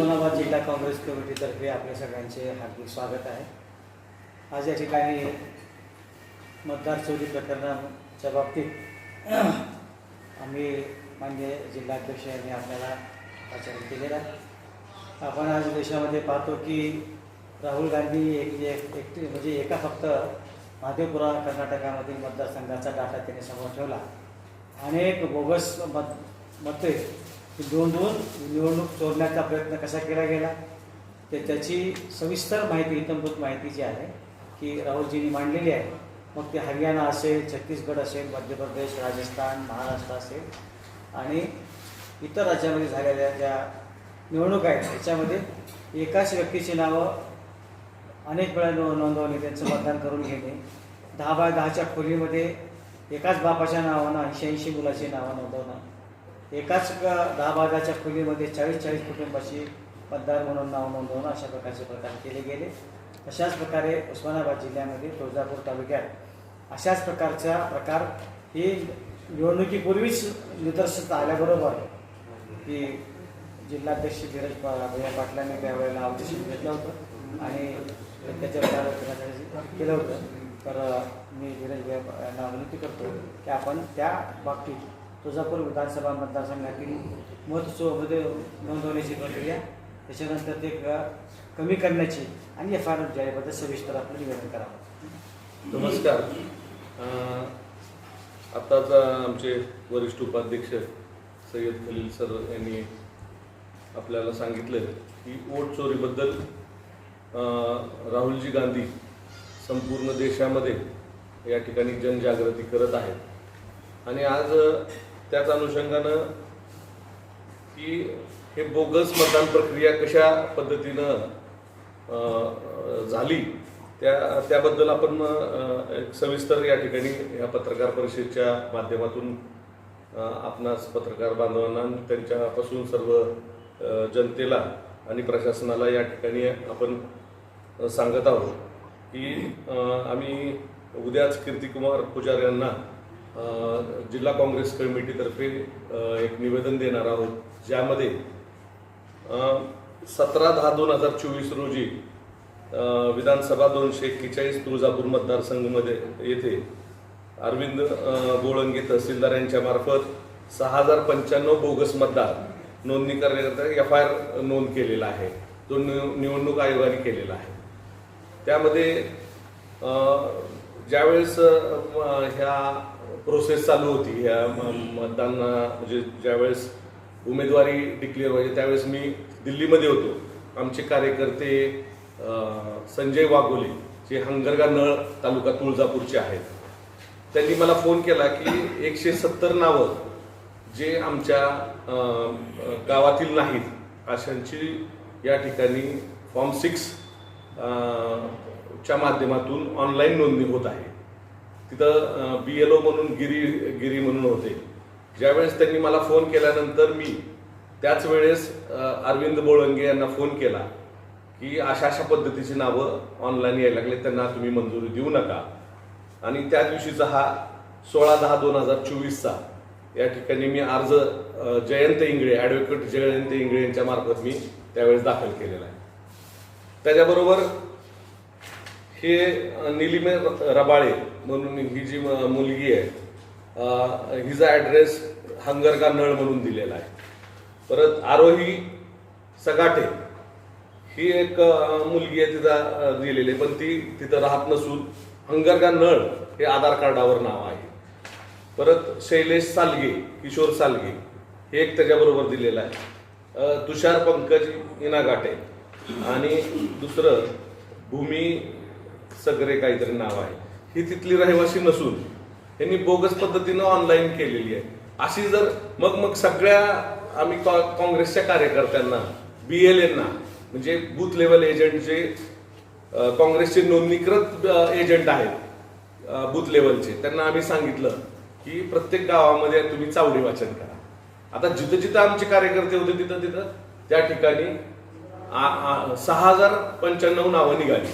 उस्मानाबाद जिल्हा काँग्रेस कमिटीतर्फे आपल्या सगळ्यांचे हार्दिक स्वागत आहे. आज या ठिकाणी मतदार चोरी प्रकरणाच्या बाबतीत आम्ही मान्य जिल्हाध्यक्ष यांनी आपल्याला आचरण केलेलं आहे. आपण आज देशामध्ये पाहतो की राहुल गांधी एक एक एकटी म्हणजे एका फक्त महादेवपुरा कर्नाटकामधील मतदारसंघाचा डाटा त्याने समोर ठेवला. अनेक बोगस मत मते दोन दोन निवडणूक चोरण्याचा प्रयत्न कसा केला गेला ते त्याची सविस्तर माहिती इतंभूत माहिती जी आहे की राहुलजींनी मांडलेली आहे. मग ते हरियाणा असेल छत्तीसगड असेल मध्य प्रदेश राजस्थान महाराष्ट्र असेल आणि इतर राज्यामध्ये झालेल्या ज्या निवडणूक आहेत त्याच्यामध्ये एकाच व्यक्तीची नावं अनेक वेळा नोंदवणे त्यांचं मतदान करून घेणे. दहा बाय दहाच्या खोलीमध्ये एकाच बापाच्या नावानं ऐंशी ऐंशी मुलाची नावं नोंदवणं. एकाच दहा भागाच्या खोलीमध्ये चाळीस चाळीस कुटुंबाची मतदार म्हणून नाव नोंदवणं अशा प्रकारचे प्रकार केले गेले. तशाच प्रकारे उस्मानाबाद जिल्ह्यामध्ये तुळजापूर तालुक्यात अशाच प्रकारचा प्रकार ही निवडणुकीपूर्वीच निदर्शनास आल्याबरोबर की जिल्हाध्यक्ष धीरज भैया पाटलांनी त्यावेळेला ऑब्जेक्शन घेतलं होतं आणि त्याच्यावर करण्यासाठी केलं होतं. तर मी धीरज भैया यांना विनंती करतो की आपण त्या बाबतीत तुळजापूर विधानसभा मतदारसंघातील मतसोमध्ये नोंदवण्याची प्रक्रिया त्याच्यानंतर ते कमी करण्याची आणि एफ आर जाहीरबद्दल सविस्तर आपलं निवेदन करावं. नमस्कार. आत्ताच आमचे वरिष्ठ उपाध्यक्ष सय्यद खलील सर यांनी आपल्याला सांगितलं की वोट चोरीबद्दल राहुलजी गांधी संपूर्ण देशामध्ये या ठिकाणी जनजागृती करत आहेत. आणि आज त्याच अनुषंगानं की हे बोगस मतदान प्रक्रिया कशा पद्धतीनं झाली त्या त्याबद्दल आपण एक सविस्तर या ठिकाणी या पत्रकार परिषदेच्या माध्यमातून आपणास पत्रकार बांधवांना त्यांच्यापासून सर्व जनतेला आणि प्रशासनाला या ठिकाणी आपण सांगत आहोत की आम्ही उद्याच कीर्तिकुमार पुजारी यांना जिल्हा काँग्रेस कमिटीतर्फे एक निवेदन देणार आहोत ज्यामध्ये सतरा दहा दोन हजार चोवीस रोजी विधानसभा दोनशे एक्केचाळीस तुळजापूर मतदारसंघमध्ये येथे अरविंद अं, गोळंगे तहसीलदार यांच्या मार्फत सहा हजार पंच्याण्णव बोगस मतदार नोंदणी करण्याकरता एफ आय आर नोंद केलेला आहे. तो निव- निवडणूक आयोगाने केलेला आहे. त्यामध्ये ज्यावेळेस ह्या प्रोसेस चालू होती. ह्या म- मतदान म्हणजे ज्यावेळेस उमेदवारी डिक्लेअर व्हायची त्यावेळेस मी दिल्लीमध्ये होतो. आमचे कार्यकर्ते संजय वाघोले जे हंगरगा नळ तालुका तुळजापूरचे आहेत. त्यांनी मला फोन केला की एकशे सत्तर नावं जे आमच्या गावातील नाहीत अशांची या ठिकाणी फॉर्म सिक्स च्या माध्यमातून ऑनलाईन नोंदणी होत आहे. तिथं बी एल ओ म्हणून गिरी गिरी म्हणून होते. ज्यावेळेस त्यांनी मला फोन केल्यानंतर मी त्याच वेळेस अरविंद बोळंगे यांना फोन केला की अशा अशा पद्धतीची नावं ऑनलाईन यायला लागले त्यांना तुम्ही मंजुरी देऊ नका. आणि त्या दिवशीचा हा सोळा दहा दोन हजार चोवीसचा या ठिकाणी मी अर्ज जयंत इंगळे ॲडव्होकेट जयंत इंगळे यांच्या मार्फत मी त्यावेळेस दाखल केलेला आहे. त्याच्याबरोबर हे निलिमे रबाळे म्हणून ही जी म- मुलगी आहे हिचा ॲड्रेस हंगरगा नळ म्हणून दिलेला आहे. परत आरोही सगाटे ही एक मुलगी आहे तिचा दिलेली आहे पण ती तिथं राहत नसून हंगरगा नळ हे आधार कार्डावर नाव आहे. परत शैलेश सालगे किशोर सालगे हे एक त्याच्याबरोबर दिलेलं आहे. तुषार पंकज इनागाटे आणि दुसरं भूमी सगरे काहीतरी नाव आहे. ही तिथली रहिवासी नसून यांनी बोगस पद्धतीनं ऑनलाईन केलेली आहे. अशी जर मग मग सगळ्या आम्ही काँग्रेसच्या कार्यकर्त्यांना बी एल एना म्हणजे बूथ लेवल एजंट जे काँग्रेसचे नोंदणीकृत एजंट आहेत बूथ लेवलचे त्यांना आम्ही सांगितलं की प्रत्येक गावामध्ये तुम्ही चावडी वाचन करा. आता जिथं जिथं आमचे कार्यकर्ते होते तिथं तिथं त्या ठिकाणी आ- सहा हजार पंच्याण्णव नावं निघाली.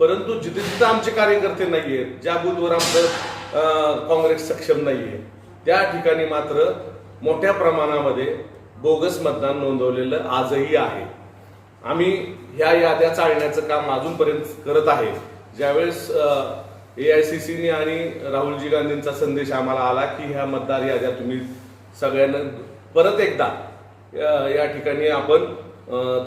परंतु जिथे जिथं आमचे कार्यकर्ते नाही आहेत ज्या बूथवर आमचं काँग्रेस सक्षम नाही आहे त्या ठिकाणी मात्र मोठ्या प्रमाणामध्ये बोगस मतदान नोंदवलेलं आजही आहे. आम्ही ह्या याद्या चालण्याचं काम अजूनपर्यंत करत आहे. ज्यावेळेस ए आय सी सीने आणि राहुलजी गांधींचा संदेश आम्हाला आला की ह्या मतदार याद्या तुम्ही सगळ्यांना परत एकदा या ठिकाणी आपण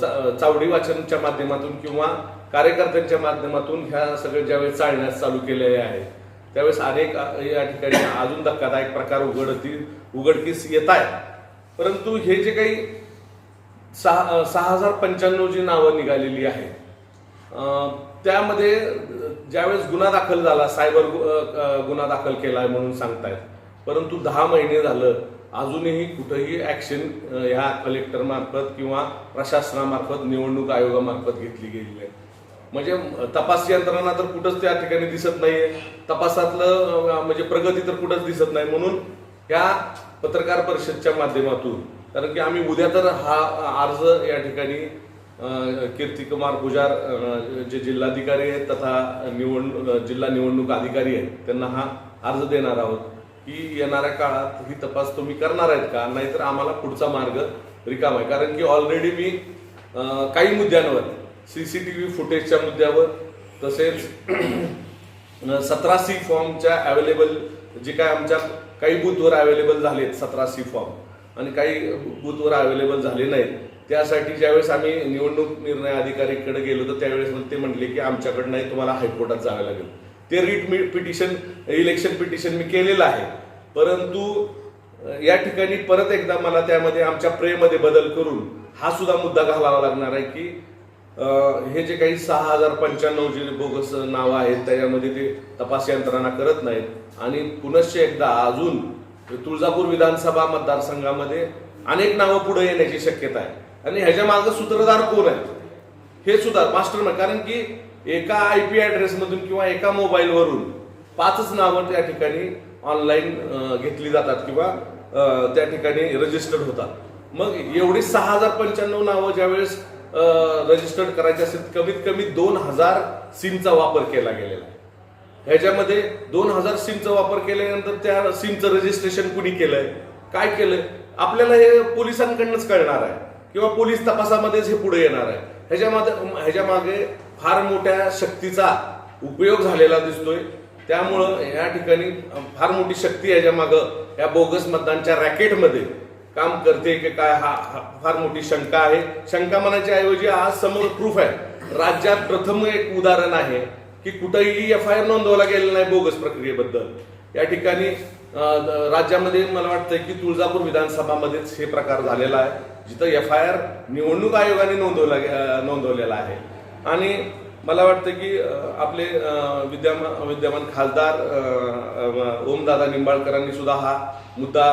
चा- चावडी वाचनच्या माध्यमातून किंवा कार्यकर्त्यांच्या माध्यमातून ह्या सगळ्या ज्यावेळेस चालण्यास चालू केलेले आहे त्यावेळेस अनेक या ठिकाणी अजून धक्कादायक प्रकार उघडती उघडकीस येत आहे परंतु हे जे काही सहा सहा हजार पंच्याण्णव जी नावं निघालेली आहेत त्यामध्ये ज्यावेळेस गुन्हा दाखल झाला सायबर गु- गुन्हा दाखल केला आहे म्हणून सांगतायत. परंतु दहा महिने झालं अजूनही कुठंही ॲक्शन ह्या कलेक्टरमार्फत किंवा प्रशासनामार्फत निवडणूक आयोगामार्फत घेतली गेलेली आहे म्हणजे तपास यंत्रणा तर कुठंच त्या ठिकाणी दिसत नाहीये. तपासातलं म्हणजे प्रगती तर कुठंच दिसत नाही. म्हणून या पत्रकार परिषदच्या माध्यमातून कारण की आम्ही उद्या तर हा अर्ज या ठिकाणी कीर्तिकुमार पुजार जे जिल्हाधिकारी आहेत तथा निवडणूक जिल्हा निवडणूक अधिकारी आहेत त्यांना हा अर्ज देणार आहोत. की येणाऱ्या काळात ही तपास तुम्ही करणार आहेत का? नाहीतर आम्हाला पुढचा मार्ग रिकाम आहे. कारण की ऑलरेडी मी काही मुद्द्यांवर सी सी टी व्ही फुटेजच्या मुद्द्यावर तसेच सतरा सी फॉर्मच्या अवेलेबल जे काय आमच्या काही बूथवर अवेलेबल झालेत सतरा सी फॉर्म आणि काही बूथवर अवेलेबल झाले नाहीत. त्यासाठी ज्यावेळेस आम्ही निवडणूक निर्णय अधिकारीकडे गेलो तर त्यावेळेस ते म्हटले की आमच्याकडे नाही तुम्हाला हायकोर्टात जावं लागेल. ते रीट पिटिशन इलेक्शन पिटिशन मी केलेलं आहे. परंतु या ठिकाणी परत एकदा मला त्यामध्ये आमच्या प्रेमध्ये बदल करून हा सुद्धा मुद्दा घालावा लागणार आहे की हे जे काही सहा हजार पंच्याण्णव जे बोगस नावं आहेत त्याच्यामध्ये ते तपास यंत्रणा करत नाहीत. आणि पुनश्च एकदा अजून तुळजापूर विधानसभा मतदारसंघामध्ये अनेक नावं पुढे येण्याची शक्यता आहे. आणि ह्याच्या मागं सूत्रधार कोण आहेत? हे सुद्धा मास्टर कारण की एका आय पी ऍड्रेसमधून किंवा एका मोबाईलवरून पाचच नावं त्या ठिकाणी ऑनलाईन घेतली जातात किंवा त्या ठिकाणी रजिस्टर्ड होतात. मग एवढी सहा हजार पंच्याण्णव नावं ज्यावेळेस रजिस्टर्ड करायची असेल कमीत कमी दोन हजार सिमचा वापर केला गेलेला आहे. ह्याच्यामध्ये दोन हजार सिमचा वापर केल्यानंतर त्या सिमचं रजिस्ट्रेशन कुणी केलंय? काय केलंय? आपल्याला हे पोलिसांकडनंच कळणार आहे. किंवा पोलीस तपासामध्येच हे पुढे येणार आहे. ह्याच्यामध्ये ह्याच्या मागे फार मोठ्या शक्तीचा उपयोग झालेला दिसतोय. त्यामुळं या ठिकाणी फार मोठी शक्ती याच्या मागं या बोगस मतदानच्या रॅकेटमध्ये काम करते की काय हा फार मोठी शंका आहे. शंका म्हणायच्या ऐवजी आज समोर प्रूफ आहे. राज्यात प्रथम एक उदाहरण आहे की कुठेही एफ आय आर नोंदवला गेलेला नाही बोगस प्रक्रियेबद्दल. या ठिकाणी राज्यामध्ये मला वाटतं की तुळजापूर विधानसभामध्येच हे प्रकार झालेला आहे. जिथं एफ आय आर निवडणूक आयोगाने नोंदवला नोंदवलेला आहे. आणि मला वाटतं की आपले विद्यमान विद्यमान खासदार ओमदादा निंबाळकरांनी सुद्धा हा मुद्दा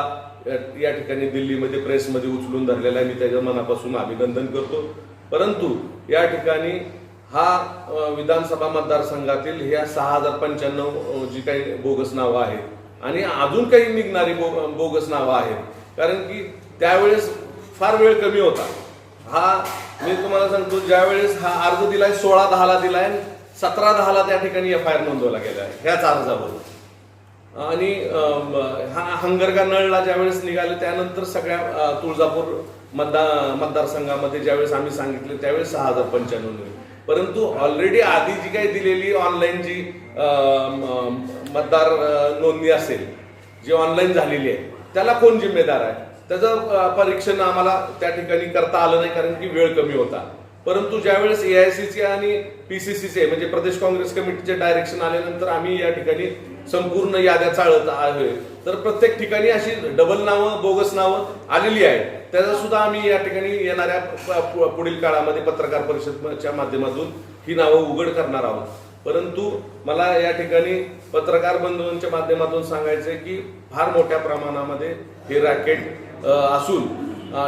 या- ठिकाणी दिल्लीमध्ये प्रेसमध्ये उचलून धरलेला आहे. मी त्याच्या मनापासून अभिनंदन करतो. परंतु या ठिकाणी हा विधानसभा मतदारसंघातील ह्या सहा हजार पंच्याण्णव जी काही बोगस नावं आहेत आणि अजून काही निघणारी बो- बोगस नावं आहेत. कारण की त्यावेळेस फार वेळ कमी होता. हा मी तुम्हाला सांगतो ज्यावेळेस हा अर्ज दिलाय सोळा दहाला दिलाय सतरा दहाला त्या ठिकाणी एफ आय आर नोंदवला गेला आहे ह्याच अर्जावर. आणि हा हंगरगा नळला ज्यावेळेस निघाले त्यानंतर सगळ्या तुळजापूर मतदार मतदारसंघामध्ये ज्यावेळेस आम्ही सांगितले त्यावेळेस सहा हजार पंच्याण्णव निघाले. परंतु ऑलरेडी आधी जी काही दिलेली ऑनलाईन जी मतदार नोंदणी असेल जी ऑनलाईन झालेली आहे त्याला कोण जिम्मेदार आहे त्याचं परीक्षण आम्हाला त्या ठिकाणी करता आलं नाही कारण की वेळ कमी होता परंतु ज्यावेळेस ए आय एआयसीसी आणि पी सी सी चे म्हणजे प्रदेश काँग्रेस कमिटीचे डायरेक्शन आल्यानंतर आम्ही या ठिकाणी संपूर्ण याद्या चाळत आहे. तर प्रत्येक ठिकाणी अशी डबल नावं बोगस नावं आलेली आहेत. त्याचा सुद्धा आम्ही या ठिकाणी येणाऱ्या प- पुढील काळामध्ये पत्रकार परिषदच्या माध्यमातून ही नावं उघड करणार आहोत. परंतु मला या ठिकाणी पत्रकार बंधूंच्या माध्यमातून सांगायचंय की फार मोठ्या प्रमाणामध्ये हे रॅकेट असून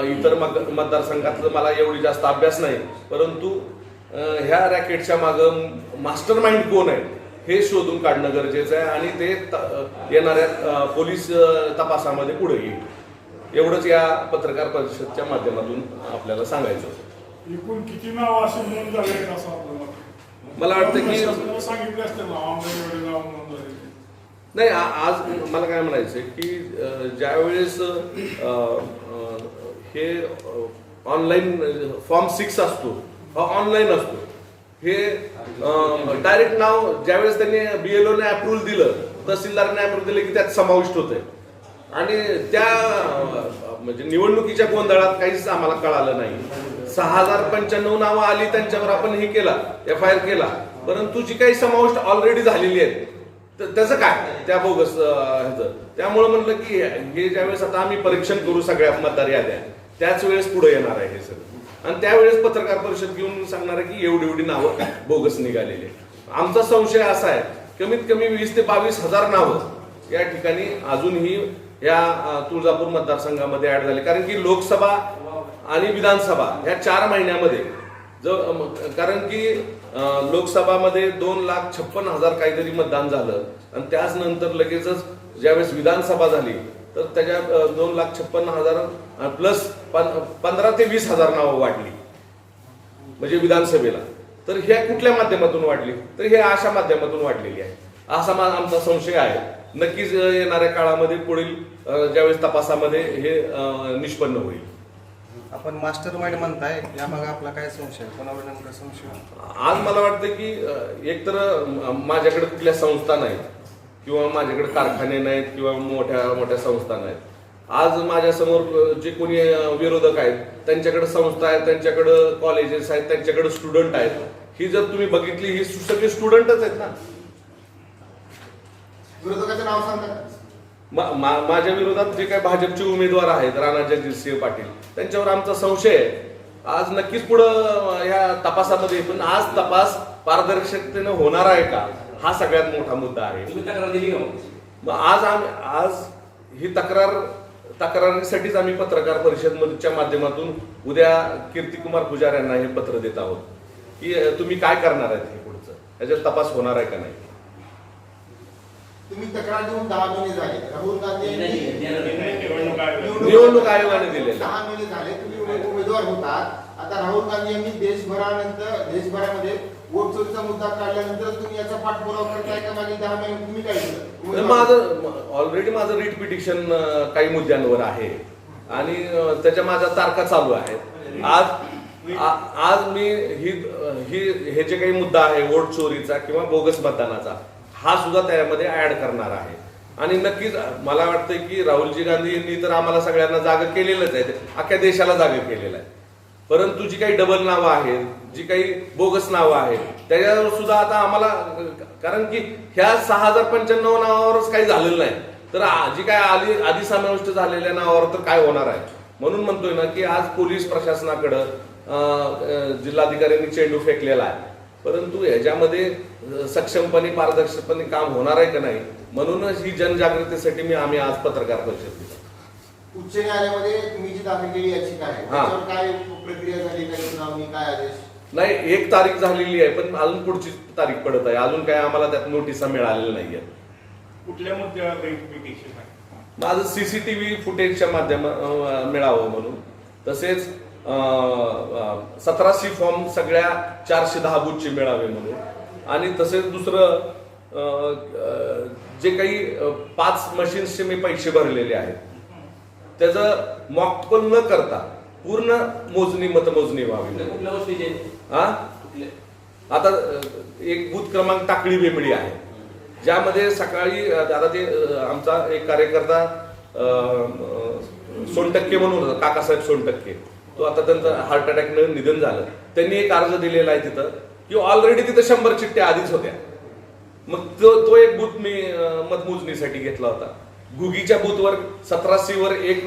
इतर मग- मतदारसंघातलं मला एवढी जास्त अभ्यास नाही. परंतु ह्या रॅकेटच्या मागं मास्टर माइंड कोण आहे? हे शोधून काढणं गरजेचं आहे आणि ते येणाऱ्या पोलीस तपासामध्ये पुढे येईल. एवढंच या पत्रकार परिषदच्या माध्यमातून आपल्याला सांगायचं होतं. एकूण किती नाव असे नोंद झाले मला वाटतं की नाही आज मला काय म्हणायचं की अ, अ, हे ऑनलाईन फॉर्म सिक्स असतो हा ऑनलाईन असतो. हे डायरेक्ट नाव ज्यावेळेस त्यांनी बीएलओने अप्रुव्हल दिलं तहसीलदाराने अप्रुव्हल दिलं की त्यात समाविष्ट होतंय. आणि त्या म्हणजे निवडणुकीच्या गोंधळात काहीच आम्हाला कळालं नाही. सहा हजार पंच्याण्णव नावं आली त्यांच्यावर आपण हे केला एफ आय आर केला. परंतु जी काही समाविष्ट ऑलरेडी झालेली आहेत तर त्याचं काय? त्या बोगस ह्याचं. त्यामुळे म्हणलं की हे ज्यावेळेस आता आम्ही परीक्षण करू सगळ्या मतदार याद्या त्याच वेळेस पुढे येणार आहे हे सगळं. आणि त्यावेळेस पत्रकार परिषद घेऊन सांगणार आहे की एवढी एवढी नावं बोगस निघालेली आमचा संशय असा आहे कमीत कमी वीस ते बावीस हजार नावं या ठिकाणी अजूनही या तुळजापूर मतदारसंघामध्ये ऍड झाले. कारण की लोकसभा आणि विधानसभा या चार महिन्यामध्ये कारण की लोकसभामध्ये दोन लाख छप्पन हजार काहीतरी मतदान झालं. आणि त्याच नंतर लगेचच ज्यावेळेस विधानसभा झाली तर त्याच्या दोन लाख छप्पन हजार प्लस पंधरा ते वीस हजार नावं वाढली. म्हणजे विधानसभेला. तर ह्या कुठल्या माध्यमातून वाढली? तर हे अशा माध्यमातून वाढलेली आहे. असा आमचा संशय आहे. नक्कीच येणाऱ्या काळामध्ये पुढील ज्यावेळेस तपासामध्ये हे निष्पन्न होईल. आपण मास्टर माइंड म्हणताय या मागे आपला काय संशय? कोणावर नेमका संशय आज मला वाटतं की एकतर माझ्याकडे कुठल्या संस्था नाहीत. किंवा माझ्याकडे कारखाने नाहीत किंवा मोठ्या मोठ्या संस्था नाहीत. आज माझ्यासमोर जे कोणी विरोधक आहेत त्यांच्याकडे संस्था आहेत त्यांच्याकडे कॉलेजेस आहेत त्यांच्याकडे स्टुडंट आहेत. ही जर तुम्ही बघितली ही सगळे स्टुडंटच आहेत ना. विरोधकाचं नाव सांगा. मा- मा- माझ्या विरोधात जे काही भाजपचे उमेदवार आहेत राणा जगजितसिंह पाटील त्यांच्यावर आमचा संशय आहे. आज नक्कीच पुढं ह्या तपासामध्ये पण आज तपास पारदर्शकतेनं होणार आहे का? हा सगळ्यात मोठा मुद्दा आहे. तुम्ही तक्रार दिली का मग? आज आम्ही आज ही तक्रार तक्रारीसाठीच आम्ही पत्रकार परिषदच्या माध्यमातून उद्या कीर्तिकुमार पुजारी यांना हे पत्र देत आहोत. की तुम्ही काय करणार आहेत हे पुढचं? याच्यात तपास होणार आहे का नाही? तुम्ही तक्रार देऊन दहा महिने झाले. राहुल गांधी. निवडणूक आयोग निवडणूक आयोगाने दिलेलं. दहा महिने झाले. तुम्ही उमे- उमेदवार होता आता राहुल गांधी यांनी देशभरानंतर देशभरामध्ये चोरीचा मुद्दा काढल्यानंतर तुम्ही याचा पाठपुरावा करताय का? मागे दहा महिने तुम्ही काय केलं? माझं ऑलरेडी माझं रिट पिटिशन काही मुद्द्यांवर आहे. आणि अं, त्याच्या माझ्या तारखा चालू आहेत. आज आ- आज मी ही ही हे जे काही मुद्दा आहे वोट चोरीचा किंवा बोगस मतदानाचा हा सुद्धा त्यामध्ये ऍड करणार आहे. आणि नक्कीच मला वाटतं की राहुलजी गांधी यांनी तर आम्हाला सगळ्यांना जागा केलेलंच आहे. अख्ख्या देशाला जागा केलेलं आहे. परंतु जी काही डबल नावं आहेत जी काही बोगस नावं आहेत त्याच्यावर सुद्धा आता आम्हाला कारण की ह्या सहा हजार पंच्याण्णव नावावरच काही झालेलं नाही. तर जी काय आधी आधी समाविष्ट झालेल्या नावावर तर काय होणार आहे? म्हणून म्हणतोय ना की आज पोलीस प्रशासनाकडं जिल्हाधिकाऱ्यांनी चेंडू फेकलेला आहे. परंतु ह्याच्यामध्ये सक्षमपणे पारदर्शकपणे काम होणार आहे का नाही? म्हणूनच ही जनजागृतीसाठी मी आम्ही आज पत्रकार परिषद उच्च न्यायालयामध्ये तुम्ही जी दाखल केली याचिका आहे हा. त्याच्यावर काय प्रक्रिया झाली काय सुनावणी काय आदेश? नाही एक तारीख झालेली आहे पण अजून पुढची तारीख पडत आहे. अजून काय आम्हाला त्यात नोटिसा मिळालेल्या नाहीये कुठल्या आहे? माझं सीसीटीव्ही फुटेजच्या माध्यम अं, मिळावं म्हणून. तसेच सतराशे फॉर्म सगळ्या चारशे दहा बुथचे मिळावे म्हणून. आणि तसेच दुसरं अं, अं, जे काही अं, पाच मशीन्सचे मी पैसे भरलेले आहेत. त्याचं मॉकपल न करता पूर्ण मोजणी मतमोजणी व्हावी? हा? आता एक बूथ क्रमांक टाकळी बेंबळी आहे. ज्यामध्ये सकाळी आता ते आमचा एक कार्यकर्ता सोनटक्के म्हणून होता काकासाहेब सोनटक्के. तो आता त्यांचं हार्ट अटॅकनं निधन झालं. त्यांनी एक अर्ज दिलेला आहे तिथं की ऑलरेडी तिथं शंभर चिठ्ठ्या आधीच होत्या. मग तो तो एक बूथ मी मतमोजणीसाठी घेतला होता. गुगीच्या बूथवर सतराशे वर एक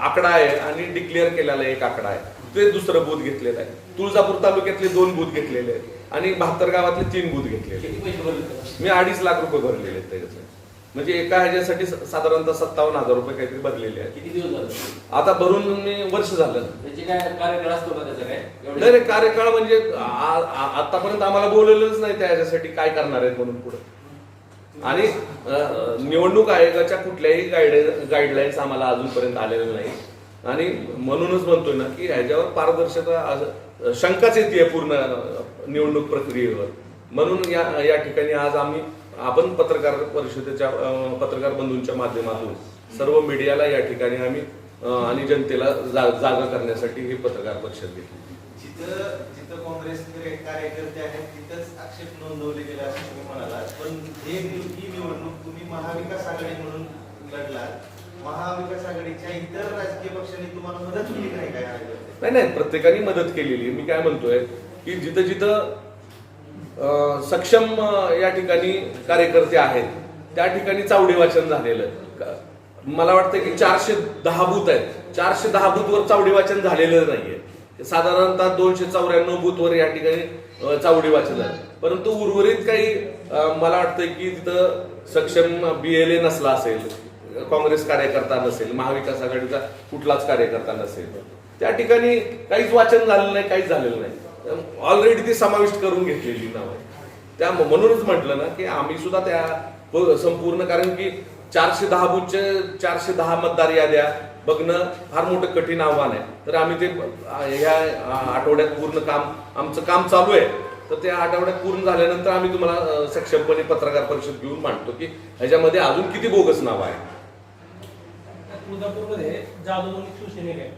आकडा आहे आणि डिक्लेअर केलेला एक आकडा आहे. ते दुसरं बूथ घेतलेलं आहे. तुळजापूर तालुक्यातले दोन बूथ घेतलेले आहेत आणि बहात्तर गावातले तीन बूथ घेतलेले मी अडीच लाख रुपये भरलेले आहेत म्हणजे एका ह्याच्यासाठी साधारणतः सत्तावन्न हजार रुपये काहीतरी भरलेले आहेत. किती दिवस झाले? आता भरून मी वर्ष झालं. त्याचे काय कार्यकाळ असतो का त्याचा काय? एवढे- नाही नाही, कार्यकाळ म्हणजे आतापर्यंत आम्हाला बोलवलंच नाही त्याच्यासाठी काय करणार आहेत म्हणून पुढे. आणि निवडणूक आयोगाच्या कुठल्याही गाईड गाईडलाईन्स आम्हाला अजूनपर्यंत आलेल्या नाही आणि म्हणूनच म्हणतोय ना की ह्याच्यावर पारदर्शकता शंकाच येते पूर्ण निवडणूक प्रक्रियेवर. म्हणून या या ठिकाणी आज आम्ही आपण पत्रकार परिषदेच्या पत्रकार बंधूंच्या माध्यमातून सर्व मीडियाला या ठिकाणी आम्ही आणि जनतेला जा- जागा करण्यासाठी ही पत्रकार परिषद घेतली. जिथं जिथं काँग्रेस कार्यकर्ते आहेत तिथंच आक्षेप नोंदवले गेले असं तुम्ही म्हणालात. पण हे ही निवडणूक तुम्ही महाविकास आघाडी म्हणून लढलात. महाविकास आघाडीच्या इतर राजकीय पक्षांनी तुम्हाला मदत केली नाही काय नाही नाही प्रत्येकाने मदत केलेली आहे. मी काय म्हणतोय की जिथं जिथं सक्षम या ठिकाणी कार्यकर्ते आहेत त्या ठिकाणी चावडी वाचन झालेलं मला वाटतं की चारशे दहा बूथ आहेत. चारशे दहा बूथवर चावडी वाचन झालेलं नाहीये. साधारणतः दोनशे चौऱ्याण्णव बूथवर या ठिकाणी चावडी वाचन परंतु उर्वरित काही मला वाटतं की तिथं सक्षम बी एल ए नसला असेल काँग्रेस कार्यकर्ता नसेल महाविकास आघाडीचा कुठलाच कार्यकर्ता नसेल त्या ठिकाणी काहीच वाचन झालेलं नाही काहीच झालेलं नाही. ऑलरेडी ती समाविष्ट करून घेतलेली नाव आहे त्या म्हणूनच म्हटलं ना की आम्ही सुद्धा त्या संपूर्ण कारण की चारशे दहा बुथचे चारशे दहा मतदार याद्या बघणं फार मोठं कठीण आव्हान आहे. तर आम्ही ते ह्या आठवड्यात पूर्ण काम आमचं काम चालू आहे. तर त्या आठवड्यात पूर्ण झाल्यानंतर आम्ही तुम्हाला सक्षमपणे पत्रकार परिषद घेऊन मांडतो की ह्याच्यामध्ये अजून किती बोगस नाव आहे तुळजापूरमध्ये जादू म्हणून आहे